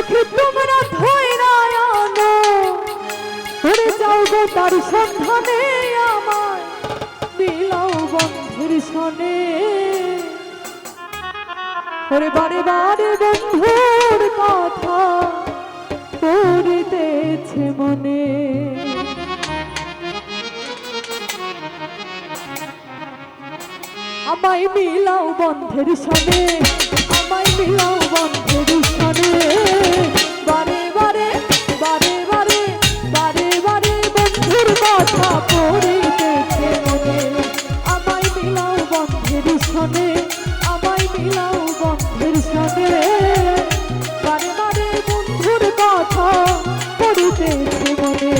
চোখে তোমরা ধরে যাও গো তার সন্ধানে আমায় দিলাও বন্ধুর সনে ওরে বারে বারে বন্ধুর কথা করিতেছে মনে আমায় মিলাও বন্ধের সনে, আমায় মিলাও বন্ধের সনে। জীবনে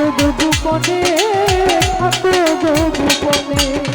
শুধু গোপনে থাকো গোপনে।